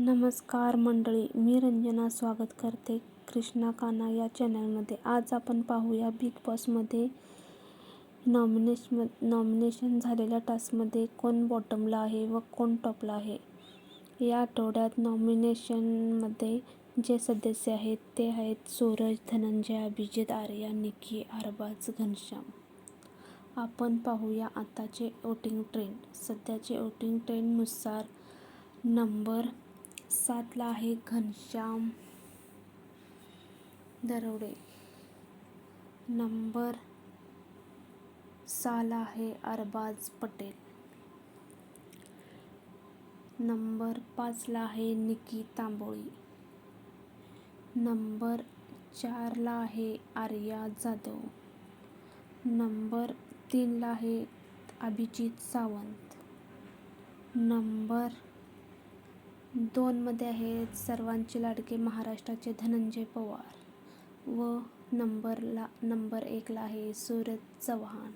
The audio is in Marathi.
नमस्कार मंडळी मी रंजना स्वागत करते कृष्णा काना या चॅनलमध्ये. आज आपण पाहूया बिग बॉसमध्ये नॉमिनेश नॉमिनेशन झालेल्या टास्कमध्ये कोण बॉटमला आहे व कोण टॉपला आहे. या आठवड्यात नॉमिनेशनमध्ये जे सदस्य आहेत ते आहेत सूरज धनंजय अभिजित आर्या निकी अरबाज घनश्याम. आपण पाहूया आताचे वोटिंग ट्रेंड सध्याचे वोटिंग ट्रेंडनुसार नंबर सातला आहे घनश्याम दरवडे नंबर सहाला आहे अरबाज पटेल. नंबर पाचला आहे निकी तांबोळी. नंबर चारला आहे आर्या जाधव. नंबर तीनला आहे अभिजित सावंत. नंबर दोनमध्ये आहेत सर्वांचे लाडके महाराष्ट्राचे धनंजय पवार. व नंबरला नंबर एकला आहे सूरज चव्हाण.